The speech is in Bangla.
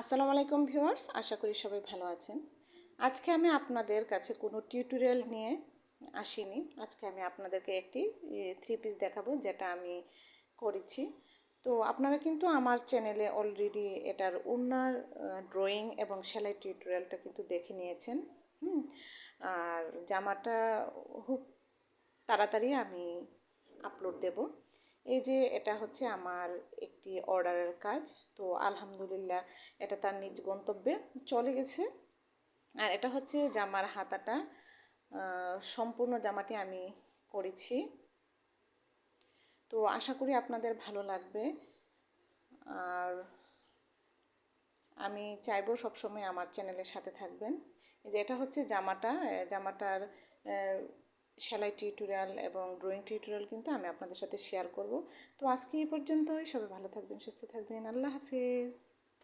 আসসালামু আলাইকুম ভিউয়ার্স, আশা করি সবাই ভালো আছেন। আজকে আমি আপনাদের কাছে কোনো টিউটোরিয়াল নিয়ে আসিনি। আজকে আমি আপনাদেরকে একটি থ্রি পিস দেখাবো যেটা আমি করেছি। তো আপনারা কিন্তু আমার চ্যানেলে অলরেডি এটার উন্নার ড্রয়িং এবং সেলাই টিউটোরিয়ালটা কিন্তু দেখে নিয়েছেন। হুম, আর জামাটা খুব তাড়াতাড়ি আমি আপলোড দেব। এই যে এটা হচ্ছে আমার একটি অর্ডারের কাজ। তো আলহামদুলিল্লাহ এটা তার নিজ গন্তব্যে চলে গেছে। আর এটা হচ্ছে জামার হাতাটা। সম্পূর্ণ জামাটি আমি করেছি। তো আশা করি আপনাদের ভালো লাগবে। আর আমি চাইব সবসময় আমার চ্যানেলের সাথে থাকবেন। যে এটা হচ্ছে জামাটা। জামাটার সেলাই টিউটোরিয়াল এবং ড্রয়িং টিউটোরিয়াল কিন্তু আমি আপনাদের সাথে শেয়ার করব। তো আজকে এই পর্যন্তই। সবাই ভালো থাকবেন, সুস্থ থাকবেন। আল্লাহ হাফিজ।